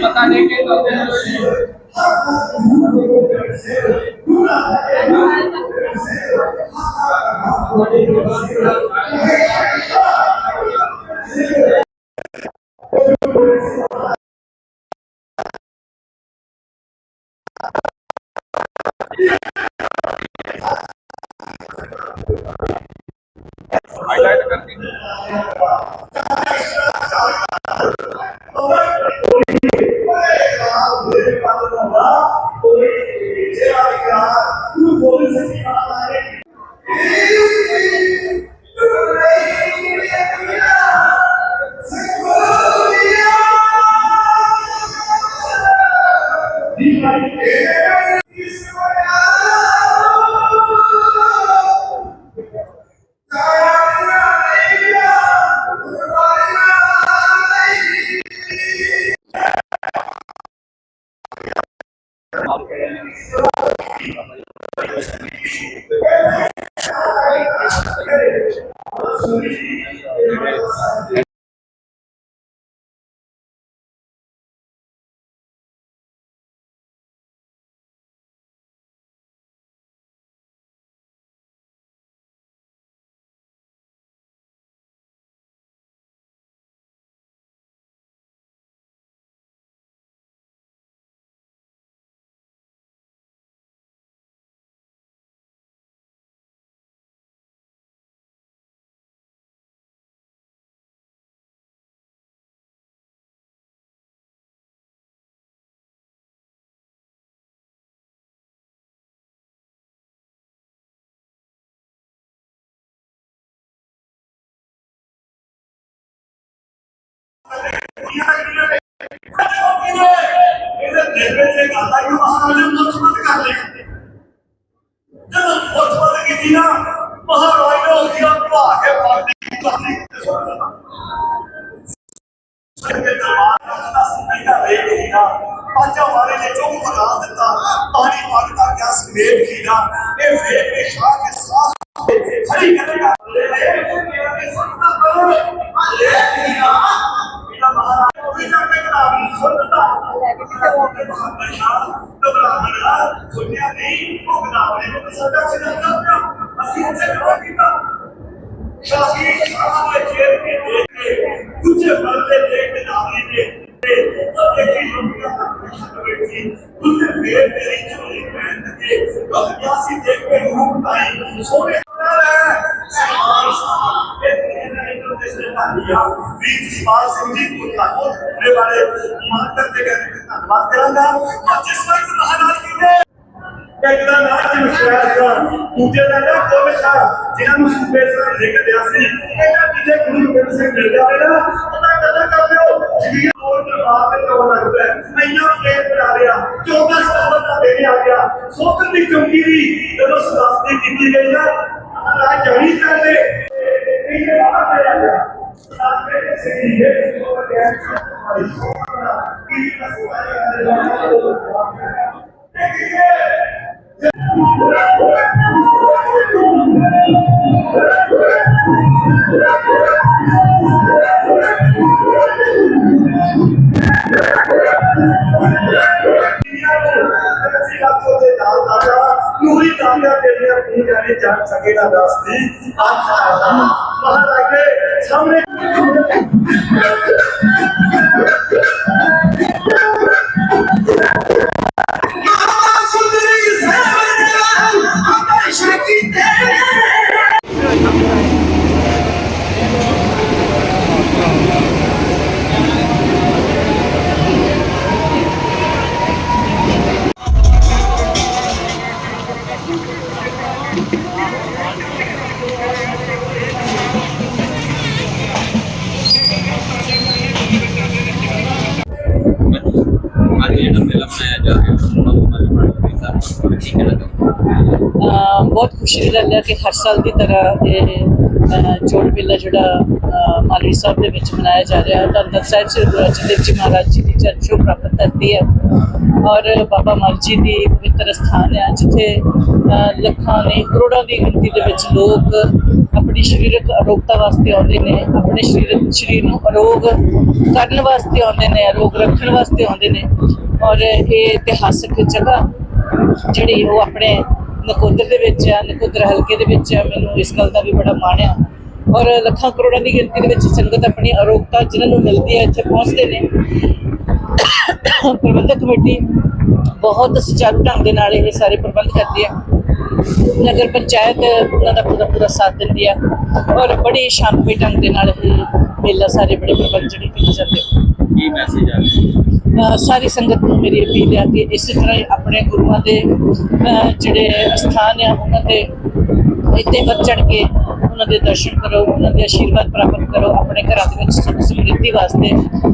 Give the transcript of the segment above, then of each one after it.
पता नहीं कि तो हाईलाइट करके ਮੁਸਤਫਾ ਨਾ ਮਹਾਰਾਜ ਨੇ ਉਹਦੀ ਭਾ ਕੇ ਪੜਦੀ ਕਰਨੀ ਤੇ ਸੁਣ ਲੈਣਾ। ਦਰਬਾਰ ਦਾ ਸਮਝਦਾ ਵੇ ਕੀਦਾ ਪਾਚਾ ਵਾਲੇ ਨੇ ਜੋ ਬਣਾ ਦਿੱਤਾ, ਪਾਣੀ ਪੱਕ ਦਾ ਗਿਆ ਸਮੇਤ ਕੀਦਾ ਇਹ ਵੇਖ ਕੇ ਸ਼ਾਹ ਕੇ ਸਾਹ ਖੜੀ ਕਰੇਗਾ ਸੁਣਿਆ ਨਹੀਂ ਉਹ ਕਰਾਵੀ ਨੂੰ ਸਦਾ ਚਲਾ ਅਸੀਂ ਧੰਨਵਾਦ ਕਰਾਂਗਾ। ਜਿਸ ਵਕਤ ਦੂਜੇ ਦਾ ਨਾਮ ਕੋਲ ਸ਼ਾਹ ਜਿਹਨਾਂ ਨੂੰ ਸੂਬੇ ਸਰ ਲਿਖ ਦਿਆ ਸੀ ਇਹਨਾਂ ਪਿੱਛੇ ਗੁਰੂ ਗੋਬਿੰਦ ਸਿੰਘ ਮਿਲ ਜਾਵੇ ਨਾ ਉਹਦਾ ਕਦਰ ਕਰ ਲਿਓ ਜਿਹੜੀ ਹੋਰ ਦਰਬਾਰ ਤੇ ਤੋਂ ਲੱਗਦਾ ਹੈ। ਇੰਨਾ ਪ੍ਰੇਮ ਬਣਾ ਲਿਆ 14 ਸਤੰਬਰ ਦਾ ਦਿਨ ਆ ਗਿਆ ਸੋਕਰ ਦੀ ਚੌਂਕੀ ਦੀ ਜਦੋਂ ਸਲਾਸਤੀ ਕੀਤੀ ਗਈ ਨਾ ਰਾਜ ਜੜੀ ਕਰਦੇ ਇਹ ਬਾਹਰ ਆ ਗਿਆ ਸਾਡੇ ਦੇ ਸਿੱਧੀ ਹੈ ਜੋ ਗਿਆ ਕੀ ਨੂਰੀ ਤਾਂਗਾ ਤੇਰੀਆਂ ਪੂੰ ਜਾਣੇ ਜਾ ਕਰ ਸਕੇ ਨਾ ਦਾਸ ਦੀ ਅੱਖ ਆਇਆ ਮਹਾਰਾਜ ਦੇ ਅੱਜ ਜਿਹੜਾ ਮੇਲਾ ਮਨਾਇਆ ਜਾ ਰਿਹਾ ਬਹੁਤ ਖੁਸ਼ੀ ਦੀ ਗੱਲ ਹੈ ਕਿ ਹਰ ਸਾਲ ਦੀ ਤਰ੍ਹਾਂ ਇਹ ਅਹ ਜੋੜ ਮੇਲਾ ਜਿਹੜਾ, ਅਹ, ਮਾਲਵੀ ਸਾਹਿਬ ਦੇ ਵਿੱਚ ਮਨਾਇਆ ਜਾ ਰਿਹਾ ਹੈ। ਤਾਂ ਸਾਹਿਬ ਸ੍ਰੀ ਗੁਰੂ ਅਰਜਨ ਦੇਵ ਜੀ ਮਹਾਰਾਜ ਜੀ ਦੀ ਚਰਚੋ ਪ੍ਰਾਪਤ ਧਰਤੀ ਹੈ। ਔਰ ਬਾਬਾ ਮਲ ਜੀ ਦੀ ਪਵਿੱਤਰ ਸਥਾਨ ਹੈ, ਜਿੱਥੇ ਲੱਖਾਂ ਨੇ, ਕਰੋੜਾਂ ਦੀ ਗਿਣਤੀ ਦੇ ਵਿੱਚ ਲੋਕ ਆਪਣੀ ਸਰੀਰਕ ਅਰੋਗਤਾ ਵਾਸਤੇ ਆਉਂਦੇ ਨੇ, ਆਪਣੇ ਸਰੀਰਕ, ਸਰੀਰ ਨੂੰ ਅਰੋਗ ਕਰਨ ਵਾਸਤੇ ਆਉਂਦੇ ਨੇ, ਅਰੋਗ ਰੱਖਣ ਵਾਸਤੇ ਆਉਂਦੇ ਨੇ। ਔਰ ਇਹ ਇਤਿਹਾਸਕ ਜਗ੍ਹਾ, ਜਿਹੜੀ ਉਹ ਆਪਣੇ ਨਕੋਦਰ ਦੇ ਵਿੱਚ ਆ, ਨਕੋਦਰ ਹਲਕੇ ਦੇ ਵਿੱਚ ਆ, ਮੈਨੂੰ ਇਸ ਗੱਲ ਦਾ ਵੀ ਬੜਾ ਮਾਣ ਆ। ਔਰ ਲੱਖਾਂ ਕਰੋੜਾਂ ਦੀ ਗਿਣਤੀ ਦੇ ਵਿੱਚ ਸੰਗਤ ਆਪਣੀ ਅਰੋਗਤਾ ਜਿਨ੍ਹਾਂ ਨੂੰ ਮਿਲਦੀ ਹੈ, ਇੱਥੇ ਪਹੁੰਚਦੇ ਨੇ। ਪ੍ਰਬੰਧਕ ਕਮੇਟੀ ਬਹੁਤ ਸੁਚਾਰੂ ਢੰਗ ਦੇ ਨਾਲ ਇਹ ਸਾਰੇ ਪ੍ਰਬੰਧ ਕਰਦੀ ਹੈ ਨਗਰ ਪੰਚਾਇਤ ਉਹਨਾਂ ਦਾ ਪੂਰਾ ਪੂਰਾ ਸਾਥ ਦਿੰਦੀ ਆ ਔਰ ਬੜੀ ਸ਼ਾਂਤਮਈ ਢੰਗ ਦੇ ਨਾਲ ਇਹ ਮੇਲਾ ਸਾਰੇ ਬੜੇ ਪ੍ਰਬੰਧ ਜਿਹੜੇ ਕੀਤੇ ਜਾਂਦੇ ਕੀ ਮੈਸੇਜ ਆ ਰਿਹਾ? ਸਾਰੀ ਸੰਗਤ ਨੂੰ ਮੇਰੀ ਅਪੀਲ ਹੈ ਕਿ ਇਸੇ ਤਰ੍ਹਾਂ ਹੀ ਆਪਣੇ ਗੁਰੂਆਂ ਦੇ ਅਹ ਜਿਹੜੇ ਅਸਥਾਨ ਆ ਉਹਨਾਂ ਦੇ ਇੱਥੇ ਵੱਧ ਚੜ੍ਹ ਕੇ ਉਹਨਾਂ ਦੇ ਦਰਸ਼ਨ ਕਰੋ, ਉਹਨਾਂ ਦੇ ਆਸ਼ੀਰਵਾਦ ਪ੍ਰਾਪਤ ਕਰੋ, ਆਪਣੇ ਘਰਾਂ ਦੇ ਵਿੱਚ ਸੁਖ ਸਮਰਿੱਧੀ ਵਾਸਤੇ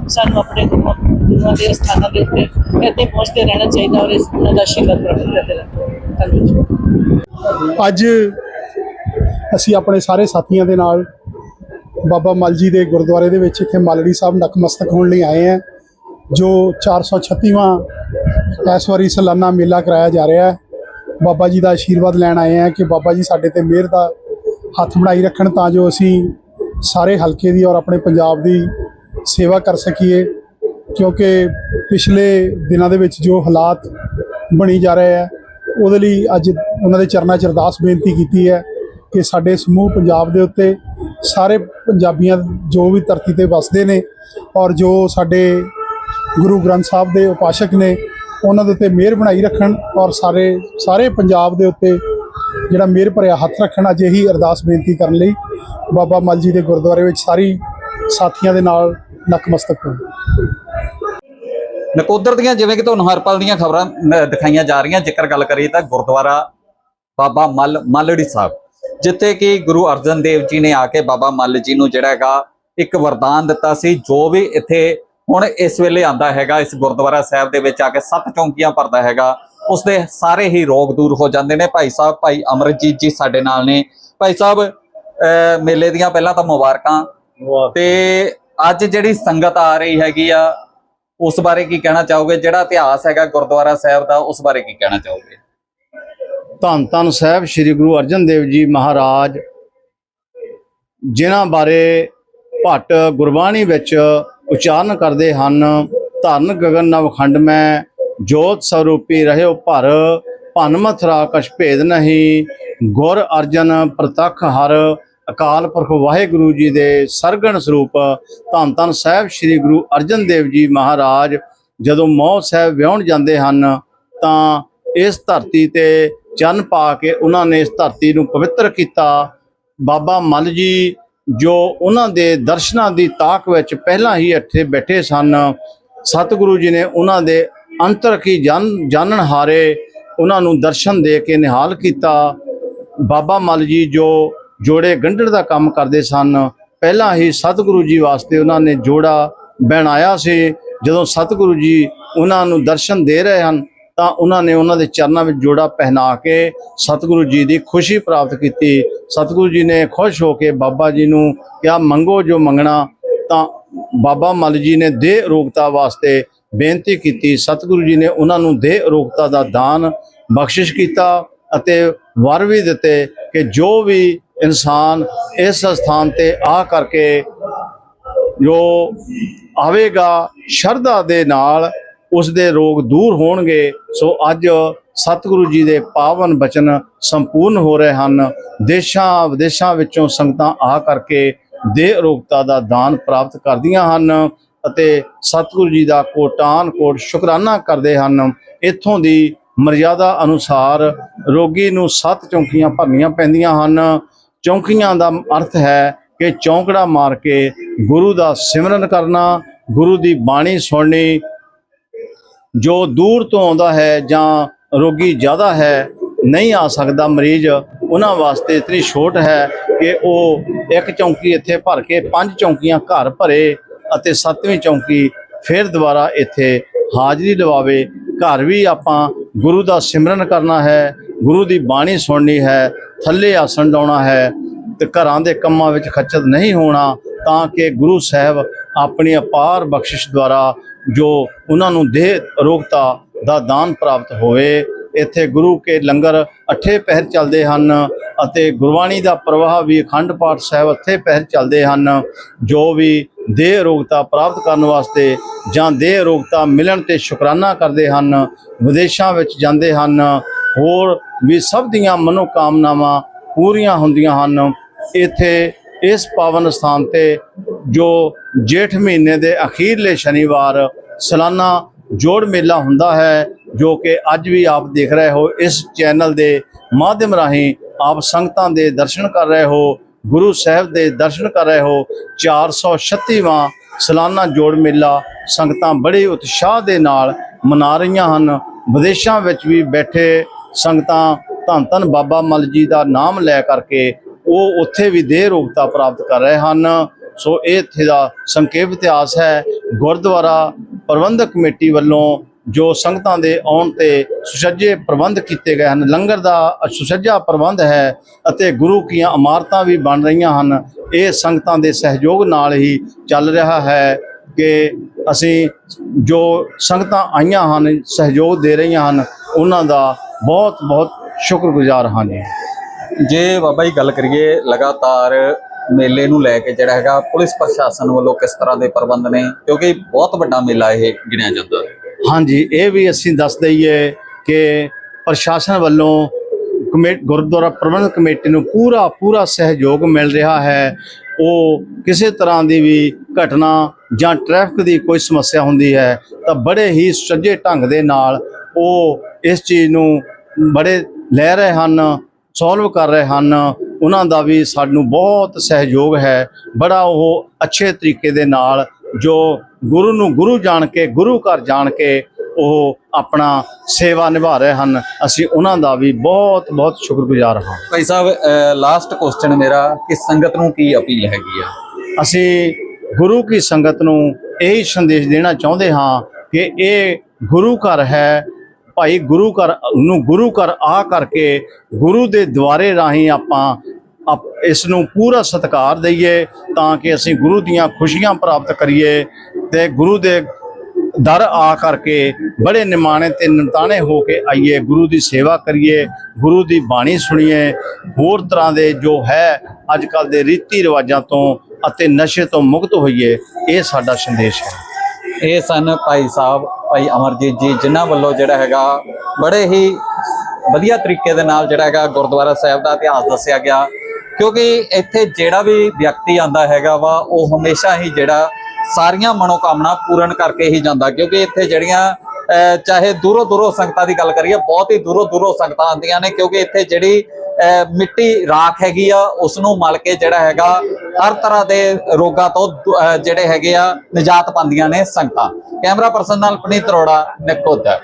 ਸਾਨੂੰ ਆਪਣੇ ਗੁਰੂਆਂ ਦੇ ਅਸਥਾਨਾਂ ਦੇ ਉੱਤੇ ਇੱਥੇ ਪਹੁੰਚਦੇ ਰਹਿਣਾ ਚਾਹੀਦਾ ਔਰ ਇਸ ਉਹਨਾਂ ਦਾ ਆਸ਼ੀਰਵਾਦ ਪ੍ਰਾਪਤ ਕਰਦੇ ਰਹਿਣਾ ਅੱਜ ਅਸੀਂ ਆਪਣੇ ਸਾਰੇ ਸਾਥੀਆਂ ਦੇ ਨਾਲ ਬਾਬਾ ਮਲ ਜੀ ਦੇ ਗੁਰਦੁਆਰੇ ਦੇ ਵਿੱਚ ਇੱਥੇ ਮਾਲੜੀ ਸਾਹਿਬ ਨਤਮਸਤਕ ਹੋਣ ਲਈ ਆਏ ਹਾਂ, ਜੋ 436ਵਾਂ ਇਸ ਵਾਰੀ ਸਾਲਾਨਾ ਮੇਲਾ ਕਰਾਇਆ ਜਾ ਰਿਹਾ ਹੈ। ਬਾਬਾ ਜੀ ਦਾ ਆਸ਼ੀਰਵਾਦ ਲੈਣ ਆਏ ਹਾਂ ਕਿ ਬਾਬਾ ਜੀ ਸਾਡੇ ਤੇ ਮਿਹਰ ਦਾ ਹੱਥ ਬਣਾਈ ਰੱਖਣ ਤਾਂ ਜੋ ਅਸੀਂ ਸਾਰੇ ਹਲਕੇ ਦੀ ਔਰ ਆਪਣੇ ਪੰਜਾਬ ਦੀ ਸੇਵਾ ਕਰ ਸਕੀਏ, ਕਿਉਂਕਿ ਪਿਛਲੇ ਦਿਨਾਂ ਦੇ ਵਿੱਚ ਜੋ ਹਾਲਾਤ ਬਣੀ ਜਾ ਰਹੇ ਹੈ ਉਹਦੇ ਲਈ ਅੱਜ ਉਹਨਾਂ ਦੇ ਚਰਨਾਂ 'ਚ ਅਰਦਾਸ ਬੇਨਤੀ ਕੀਤੀ ਹੈ ਕਿ ਸਾਡੇ ਸਮੂਹ ਪੰਜਾਬ ਦੇ ਉੱਤੇ ਸਾਰੇ ਪੰਜਾਬੀਆਂ ਜੋ ਵੀ ਧਰਤੀ ਤੇ ਵਸਦੇ ਨੇ ਔਰ ਜੋ ਸਾਡੇ ਗੁਰੂ ਗ੍ਰੰਥ ਸਾਹਿਬ ਦੇ ਉਪਾਸ਼ਕ ਨੇ ਉਹਨਾਂ ਦੇ ਉੱਤੇ ਮਿਹਰ ਬਣਾਈ ਰੱਖਣ ਔਰ ਸਾਰੇ ਸਾਰੇ ਪੰਜਾਬ ਦੇ ਉੱਤੇ ਜਿਹੜਾ ਮਿਹਰ ਭਰਿਆ ਹੱਥ ਰੱਖਣ, ਅੱਜ ਇਹੀ ਅਰਦਾਸ ਬੇਨਤੀ ਕਰਨ ਲਈ ਬਾਬਾ ਮਲ ਜੀ ਦੇ ਗੁਰਦੁਆਰੇ ਵਿੱਚ ਸਾਰੀ ਸਾਥੀਆਂ ਦੇ ਨਾਲ ਨਤਮਸਤਕ ਹੋਏ ਨਕੋਦਰ ਦੀਆਂ ਜਿਵੇਂ ਕਿ ਤੁਹਾਨੂੰ ਹਰ ਦੀਆਂ ਖਬਰਾਂ ਦਿਖਾਈਆਂ ਜਾ ਰਹੀਆਂ, ਜੇਕਰ ਗੱਲ ਕਰੀਏ ਤਾਂ ਗੁਰਦੁਆਰਾ ਬਾਬਾ ਮੱਲ, ਮੱਲੜੀ ਸਾਹਿਬ, ਜਿੱਥੇ ਕਿ ਗੁਰੂ ਅਰਜਨ ਦੇਵ ਜੀ ਨੇ ਆ ਕੇ ਬਾਬਾ ਮੱਲ ਜੀ ਨੂੰ ਜਿਹੜਾ ਹੈਗਾ ਇੱਕ ਵਰਦਾਨ ਦਿੱਤਾ ਸੀ, ਜੋ ਵੀ ਇੱਥੇ ਹੁਣ ਇਸ ਵੇਲੇ ਆਂਦਾ ਹੈਗਾ ਇਸ ਗੁਰਦੁਆਰਾ ਸਾਹਿਬ ਦੇ ਵਿੱਚ ਆ ਕੇ ਸੱਤ ਚੌਂਕੀਆਂ ਭਰਦਾ ਹੈਗਾ। ਉਸ ਦੇ ਸਾਰੇ ਹੀ ਰੋਗ ਦੂਰ ਹੋ ਜਾਂਦੇ ਨੇ। ਭਾਈ ਸਾਹਿਬ ਭਾਈ ਅਮਰਜੀਤ ਜੀ ਸਾਡੇ ਨਾਲ ਨੇ। ਭਾਈ ਸਾਹਿਬ ਮੇਲੇ ਦੀਆਂ ਪਹਿਲਾਂ ਤਾਂ ਮੁਬਾਰਕਾਂ। ਤੇ ਅੱਜ ਜਿਹੜੀ ਸੰਗਤ ਆ ਰਹੀ ਹੈਗੀ ਆ ਉਸ ਬਾਰੇ ਕੀ ਕਹਿਣਾ ਚਾਹੋਗੇ? ਜਿਹੜਾ ਇਤਿਹਾਸ ਹੈਗਾ ਗੁਰਦੁਆਰਾ ਸਾਹਿਬ ਦਾ ਉਸ ਬਾਰੇ ਕੀ ਕਹਿਣਾ ਚਾਹੋਗੇ? ਧੰਨ ਧੰਨ ਸਾਹਿਬ ਸ੍ਰੀ ਗੁਰੂ ਅਰਜਨ ਦੇਵ ਜੀ ਮਹਾਰਾਜ। ਜਿਨ੍ਹਾਂ ਬਾਰੇ ਭੱਟ ਗੁਰਬਾਣੀ ਵਿੱਚ ਉਚਾਰਨ ਕਰਦੇ ਹਨ। ਧਰਨ ਗਗਨ ਨਵਖੰਡ ਮੈਂ ਜੋਤ ਸਰੂਪੀ ਰਹਿਓ ਭਰ। ਭਨ ਮਥਰਾ ਕਛ ਭੇਦ ਨਹੀਂ। ਗੁਰ ਅਰਜਨ ਪ੍ਰਤੱਖ ਹਰ। ਅਕਾਲ ਪੁਰਖ ਵਾਹਿਗੁਰੂ ਜੀ ਦੇ ਸਰਗਣ ਸਰੂਪ। ਧੰਨ ਧੰਨ ਸਾਹਿਬ ਸ੍ਰੀ ਗੁਰੂ ਅਰਜਨ ਦੇਵ ਜੀ ਮਹਾਰਾਜ। ਜਦੋਂ ਮੌਤ ਸਾਹਿਬ ਵਿਆਹਣ ਜਾਂਦੇ ਹਨ, ਤਾਂ ਇਸ ਧਰਤੀ ਤੇ ਚੰਨ ਪਾ ਕੇ ਉਹਨਾਂ ਨੇ ਇਸ ਧਰਤੀ ਨੂੰ ਪਵਿੱਤਰ ਕੀਤਾ। ਬਾਬਾ ਮਲ ਜੀ ਜੋ ਉਹਨਾਂ ਦੇ ਦਰਸ਼ਨਾਂ ਦੀ ਤਾਕ ਵਿੱਚ ਪਹਿਲਾਂ ਹੀ ਇੱਥੇ ਬੈਠੇ ਸਨ। ਸਤਿਗੁਰੂ ਜੀ ਨੇ ਉਹਨਾਂ ਦੇ ਅੰਤਰ ਕੀ ਜਾਣ ਜਾਣਨ ਹਾਰੇ ਉਹਨਾਂ ਨੂੰ ਦਰਸ਼ਨ ਦੇ ਕੇ ਨਿਹਾਲ ਕੀਤਾ। ਬਾਬਾ ਮਲ ਜੀ ਜੋ ਜੋੜੇ ਗੰਢੜ ਦਾ ਕੰਮ ਕਰਦੇ ਸਨ, ਪਹਿਲਾਂ ਹੀ ਸਤਿਗੁਰੂ ਜੀ ਵਾਸਤੇ ਉਹਨਾਂ ਨੇ ਜੋੜਾ ਬਣਾਇਆ ਸੀ। ਜਦੋਂ ਸਤਿਗੁਰੂ ਜੀ ਉਹਨਾਂ ਨੂੰ ਦਰਸ਼ਨ ਦੇ ਰਹੇ ਹਨ ਤਾਂ ਉਹਨਾਂ ਨੇ ਉਹਨਾਂ ਦੇ ਚਰਨਾਂ ਵਿੱਚ ਜੋੜਾ ਪਹਿਨਾ ਕੇ ਸਤਿਗੁਰੂ ਜੀ ਦੀ ਖੁਸ਼ੀ ਪ੍ਰਾਪਤ ਕੀਤੀ। ਸਤਿਗੁਰੂ ਜੀ ਨੇ ਖੁਸ਼ ਹੋ ਕੇ ਬਾਬਾ ਜੀ ਨੂੰ ਕਿਹਾ, ਮੰਗੋ ਜੋ ਮੰਗਣਾ। ਤਾਂ ਬਾਬਾ ਮਲ ਜੀ ਨੇ ਦੇਹ ਅਰੋਗਤਾ ਵਾਸਤੇ ਬੇਨਤੀ ਕੀਤੀ। ਸਤਿਗੁਰੂ ਜੀ ਨੇ ਉਹਨਾਂ ਨੂੰ ਦੇਹ ਅਰੋਗਤਾ ਦਾ ਦਾਨ, ਬਖਸ਼ਿਸ਼ ਕੀਤਾ ਅਤੇ ਵਰ ਵੀ ਦਿੱਤੇ ਕਿ ਜੋ ਵੀ ਇਨਸਾਨ ਇਸ ਸਥਾਨ ਤੇ ਆ ਕਰਕੇ ਜੋ ਆਵੇਗਾ, ਸ਼ਰਧਾ ਦੇ ਨਾਲ ਉਸ ਦੇ ਰੋਗ ਦੂਰ ਹੋਣਗੇ। ਸੋ ਅੱਜ ਸਤਿਗੁਰੂ ਜੀ ਦੇ ਪਾਵਨ ਬਚਨ ਸੰਪੂਰਨ ਹੋ ਰਹੇ ਹਨ। ਦੇਸ਼ਾਂ ਵਿਦੇਸ਼ਾਂ ਵਿੱਚੋਂ ਸੰਗਤਾਂ ਆ ਕਰਕੇ ਦੇ ਅਰੋਗਤਾ ਦਾ ਦਾਨ ਪ੍ਰਾਪਤ ਕਰਦੀਆਂ ਹਨ ਅਤੇ ਸਤਿਗੁਰੂ ਜੀ ਦਾ ਕੋਟਾਨ ਕੋਟ ਸ਼ੁਕਰਾਨਾ ਕਰਦੇ ਹਨ। ਇੱਥੋਂ ਦੀ ਮਰਜ਼ਾਦਾ ਅਨੁਸਾਰ ਰੋਗੀ ਨੂੰ ਸੱਤ ਚੌਂਕੀਆਂ ਭਰਨੀਆਂ ਪੈਂਦੀਆਂ ਹਨ। ਚੌਂਕੀਆਂ ਦਾ ਅਰਥ ਹੈ ਕਿ ਚੌਂਕੜਾ ਮਾਰ ਕੇ ਗੁਰੂ ਦਾ ਸਿਮਰਨ ਕਰਨਾ, ਗੁਰੂ ਦੀ ਬਾਣੀ ਸੁਣਨੀ ਜੋ ਦੂਰ ਤੋਂ ਆਉਂਦਾ ਹੈ ਜਾਂ ਰੋਗੀ ਜ਼ਿਆਦਾ ਹੈ, ਨਹੀਂ ਆ ਸਕਦਾ ਮਰੀਜ਼, ਉਹਨਾਂ ਵਾਸਤੇ ਇਤਨੀ ਛੋਟ ਹੈ ਕਿ ਉਹ ਇੱਕ ਚੌਂਕੀ ਇੱਥੇ ਭਰ ਕੇ ਪੰਜ ਚੌਂਕੀਆਂ ਘਰ ਭਰੇ ਅਤੇ ਸੱਤਵੀਂ ਚੌਂਕੀ ਫਿਰ ਦੁਬਾਰਾ ਇੱਥੇ ਹਾਜ਼ਰੀ ਲਵਾਵੇ ਘਰ ਵੀ ਆਪਾਂ ਗੁਰੂ ਦਾ ਸਿਮਰਨ ਕਰਨਾ ਹੈ, ਗੁਰੂ ਦੀ ਬਾਣੀ ਸੁਣਨੀ ਹੈ, ਥੱਲੇ ਆਸਣ ਡਾਉਣਾ ਹੈ ਤੇ ਘਰਾਂ ਦੇ ਕੰਮਾਂ ਵਿੱਚ ਖੱਚਤ ਨਹੀਂ ਹੋਣਾ ਤਾਂ ਕਿ ਗੁਰੂ ਸਾਹਿਬ ਆਪਣੀ ਅਪਾਰ ਬਖਸ਼ਿਸ਼ ਦੁਆਰਾ ਜੋ ਉਹਨਾਂ ਨੂੰ ਦੇਹ ਰੋਗਤਾ ਦਾ ਦਾਨ ਪ੍ਰਾਪਤ ਹੋਵੇ। ਇੱਥੇ ਗੁਰੂ ਕੇ ਲੰਗਰ ਅੱਠੇ ਪਹਿਰ ਚੱਲਦੇ ਹਨ ਅਤੇ ਗੁਰਬਾਣੀ ਦਾ ਪ੍ਰਵਾਹ ਵੀ ਅਖੰਡ ਪਾਠ ਸਾਹਿਬ ਅੱਠੇ ਪਹਿਰ ਚੱਲਦੇ ਹਨ। ਜੋ ਵੀ ਦੇਹ ਅਰੋਗਤਾ ਪ੍ਰਾਪਤ ਕਰਨ ਵਾਸਤੇ ਜਾਂ ਦੇਹ ਅਰੋਗਤਾ ਮਿਲਣ ਤੇ ਸ਼ੁਕਰਾਨਾ ਕਰਦੇ ਹਨ, ਵਿਦੇਸ਼ਾਂ ਵਿੱਚ ਜਾਂਦੇ ਹਨ, ਹੋਰ ਵੀ ਸਭ ਦੀਆਂ ਮਨੋਕਾਮਨਾਵਾਂ ਪੂਰੀਆਂ ਹੁੰਦੀਆਂ ਹਨ। ਇੱਥੇ ਇਸ ਪਾਵਨ ਸਥਾਨ ਤੇ ਜੋ ਜੇਠ ਮਹੀਨੇ ਦੇ ਅਖੀਰਲੇ ਸ਼ਨੀਵਾਰ ਸਾਲਾਨਾ ਜੋੜ ਮੇਲਾ ਹੁੰਦਾ ਹੈ, ਜੋ ਕਿ ਅੱਜ ਵੀ ਆਪ ਦੇਖ ਰਹੇ ਹੋ, ਇਸ ਚੈਨਲ ਦੇ ਮਾਧਿਅਮ ਰਾਹੀਂ ਆਪ ਸੰਗਤਾਂ ਦੇ ਦਰਸ਼ਨ ਕਰ ਰਹੇ ਹੋ, ਗੁਰੂ ਸਾਹਿਬ ਦੇ ਦਰਸ਼ਨ ਕਰ ਰਹੇ ਹੋ 436ਵਾਂ ਸਾਲਾਨਾ ਜੋੜ ਮੇਲਾ ਸੰਗਤਾਂ ਬੜੇ ਉਤਸ਼ਾਹ ਦੇ ਨਾਲ ਮਨਾ ਰਹੀਆਂ ਹਨ। ਵਿਦੇਸ਼ਾਂ ਵਿੱਚ ਵੀ ਬੈਠੇ ਸੰਗਤਾਂ ਧੰਨ ਧੰਨ ਬਾਬਾ ਮਲ ਜੀ ਦਾ ਨਾਮ ਲੈ ਕਰਕੇ ਉਹ ਉੱਥੇ ਵੀ ਦੇਹ ਰੋਗਤਾ ਪ੍ਰਾਪਤ ਕਰ ਰਹੇ ਹਨ। ਸੋ ਇਹ ਇੱਥੇ ਦਾ ਸੰਖੇਪ ਇਤਿਹਾਸ ਹੈ। ਗੁਰਦੁਆਰਾ ਪ੍ਰਬੰਧਕ ਕਮੇਟੀ ਵੱਲੋਂ ਜੋ ਸੰਗਤਾਂ ਦੇ ਆਉਣ ਤੇ ਸੁਸੱਜੇ ਪ੍ਰਬੰਧ ਕੀਤੇ ਗਏ ਹਨ, ਲੰਗਰ ਦਾ ਸੁਸੱਜਾ ਪ੍ਰਬੰਧ ਹੈ ਅਤੇ ਗੁਰੂ ਕੀਆਂ ਇਮਾਰਤਾਂ ਵੀ ਬਣ ਰਹੀਆਂ ਹਨ। ਇਹ ਸੰਗਤਾਂ ਦੇ ਸਹਿਯੋਗ ਨਾਲ ਹੀ ਚੱਲ ਰਿਹਾ ਹੈ ਕਿ ਅਸੀਂ ਜੋ ਸੰਗਤਾਂ ਆਈਆਂ ਹਨ, ਸਹਿਯੋਗ ਦੇ ਰਹੀਆਂ ਹਨ, ਉਹਨਾਂ ਦਾ ਬਹੁਤ ਬਹੁਤ ਸ਼ੁਕਰਗੁਜ਼ਾਰ ਹਾਂ ਜੀ। ਜੇ ਬਾਬਾ ਜੀ ਗੱਲ ਕਰੀਏ, ਲਗਾਤਾਰ ਮੇਲੇ ਨੂੰ ਲੈ ਕੇ ਜਿਹੜਾ ਹੈਗਾ ਪੁਲਿਸ ਪ੍ਰਸ਼ਾਸਨ ਵੱਲੋਂ ਕਿਸ ਤਰ੍ਹਾਂ ਦੇ ਪ੍ਰਬੰਧ ਨੇ? ਕਿਉਂਕਿ ਬਹੁਤ ਵੱਡਾ ਮੇਲਾ ਇਹ ਗਿਣਿਆ ਜਾਂਦਾ ਹਾਂਜੀ, ਇਹ ਵੀ ਅਸੀਂ ਦੱਸ ਦਈਏ ਕਿ ਪ੍ਰਸ਼ਾਸਨ ਵੱਲੋਂ ਕਮੇਟੀ, ਗੁਰਦੁਆਰਾ ਪ੍ਰਬੰਧਕ ਕਮੇਟੀ ਨੂੰ ਪੂਰਾ ਪੂਰਾ ਸਹਿਯੋਗ ਮਿਲ ਰਿਹਾ ਹੈ। ਉਹ ਕਿਸੇ ਤਰ੍ਹਾਂ ਦੀ ਵੀ ਘਟਨਾ ਜਾਂ ਟ੍ਰੈਫਿਕ ਦੀ ਕੋਈ ਸਮੱਸਿਆ ਹੁੰਦੀ ਹੈ, ਤਾਂ ਬੜੇ ਹੀ ਸੱਜੇ ਢੰਗ ਦੇ ਨਾਲ ਉਹ ਇਸ ਚੀਜ਼ ਨੂੰ ਬੜੇ ਲੈ ਰਹੇ ਹਨ ਸੋਲਵ ਕਰ ਰਹੇ ਹਨ। ਉਹਨਾਂ ਦਾ ਵੀ ਸਾਨੂੰ ਬਹੁਤ ਸਹਿਯੋਗ ਹੈ ਬੜਾ ਉਹ ਅੱਛੇ ਤਰੀਕੇ ਦੇ ਨਾਲ ਜੋ ਗੁਰੂ ਨੂੰ ਗੁਰੂ ਜਾਣ ਕੇ ਗੁਰੂ ਘਰ ਜਾਣ ਕੇ ਉਹ ਆਪਣਾ ਸੇਵਾ ਨਿਭਾ ਰਹੇ ਹਨ ਅਸੀਂ ਉਹਨਾਂ ਦਾ ਵੀ ਬਹੁਤ ਬਹੁਤ ਸ਼ੁਕਰਗੁਜ਼ਾਰ ਹਾਂ। ਭਾਈ ਸਾਹਿਬ ਲਾਸਟ ਕੁਐਸਚਨ ਮੇਰਾ ਕਿ ਸੰਗਤ ਨੂੰ ਕੀ ਅਪੀਲ ਹੈਗੀ ਆ? ਅਸੀਂ ਗੁਰੂ ਕੀ ਸੰਗਤ ਨੂੰ ਇਹੀ ਸੰਦੇਸ਼ ਦੇਣਾ ਚਾਹੁੰਦੇ ਹਾਂ ਕਿ ਇਹ ਗੁਰੂ ਘਰ ਹੈ ਭਾਈ ਗੁਰੂ ਘਰ ਨੂੰ ਗੁਰੂ ਘਰ ਆ ਕਰਕੇ ਗੁਰੂ ਦੇ ਦੁਆਰੇ ਰਾਹੀਂ ਆਪਾਂ ਆਪ- ਇਸ ਨੂੰ ਪੂਰਾ ਸਤਿਕਾਰ ਦਈਏ ਤਾਂ ਕਿ ਅਸੀਂ ਗੁਰੂ ਦੀਆਂ ਖੁਸ਼ੀਆਂ ਪ੍ਰਾਪਤ ਕਰੀਏ ਤੇ ਗੁਰੂ ਦੇ ਦਰ ਆ ਕਰਕੇ ਬੜੇ ਨਿਮਾਣੇ ਤੇ ਨਿਤਾਣੇ ਹੋ ਕੇ ਆਈਏ, ਗੁਰੂ ਦੀ ਸੇਵਾ ਕਰੀਏ, ਗੁਰੂ ਦੀ ਬਾਣੀ ਸੁਣੀਏ, ਹੋਰ ਤਰ੍ਹਾਂ ਦੇ ਜੋ ਹੈ ਅੱਜ ਕੱਲ ਦੇ ਰੀਤੀ ਰਿਵਾਜਾਂ ਤੋਂ ਅਤੇ ਨਸ਼ੇ ਤੋਂ ਮੁਕਤ ਹੋਈਏ, ਇਹ ਸਾਡਾ ਸੰਦੇਸ਼ ਹੈ। ਇਹ ਸਨ ਭਾਈ ਸਾਹਿਬ, ਭਾਈ ਅਮਰਜੀਤ ਜੀ, ਜਿਨ੍ਹਾਂ ਵੱਲੋਂ ਜਿਹੜਾ ਹੈਗਾ ਬੜੇ ਹੀ ਵਧੀਆ ਤਰੀਕੇ ਦੇ ਨਾਲ ਜਿਹੜਾ ਹੈਗਾ ਗੁਰਦੁਆਰਾ ਸਾਹਿਬ ਦਾ ਇਤਿਹਾਸ ਦੱਸਿਆ ਗਿਆ। ਕਿਉਂਕਿ ਇੱਥੇ ਜਿਹੜਾ ਵੀ ਵਿਅਕਤੀ ਆਂਦਾ ਹੈਗਾ ਵਾ, ਉਹ ਹਮੇਸ਼ਾ ਹੀ ਜਿਹੜਾ ਸਾਰੀਆਂ ਮਨੋਕਾਮਨਾ ਪੂਰਨ ਕਰਕੇ ਹੀ ਜਾਂਦਾ। ਕਿਉਂਕਿ ਇੱਥੇ ਜਿਹੜੀਆਂ ਚਾਹੇ ਦੂਰੋਂ ਦੂਰੋਂ ਸੰਗਤਾਂ ਦੀ ਗੱਲ ਕਰੀਏ, ਬਹੁਤ ਹੀ ਦੂਰੋਂ ਦੂਰੋਂ ਸੰਗਤਾਂ ਆਉਂਦੀਆਂ ਨੇ, ਕਿਉਂਕਿ ਇੱਥੇ ਜਿਹੜੀ ਮਿੱਟੀ ਰਾਖ ਹੈਗੀ ਆ ਉਸ ਨੂੰ ਮਲ ਕੇ ਜਿਹੜਾ ਹੈਗਾ, ਹਰ ਤਰ੍ਹਾਂ ਦੇ ਰੋਗਾਂ ਤੋਂ ਜਿਹੜੇ ਹੈਗੇ ਆ, ਨਿਜਾਤ ਪਾਉਂਦੀਆਂ ਨੇ ਸੰਗਤਾਂ। ਕੈਮਰਾ ਪਰਸਨ ਨਾਲ ਪਨੀਤ ਅਰੋੜਾ, ਨਕੋਦਰ।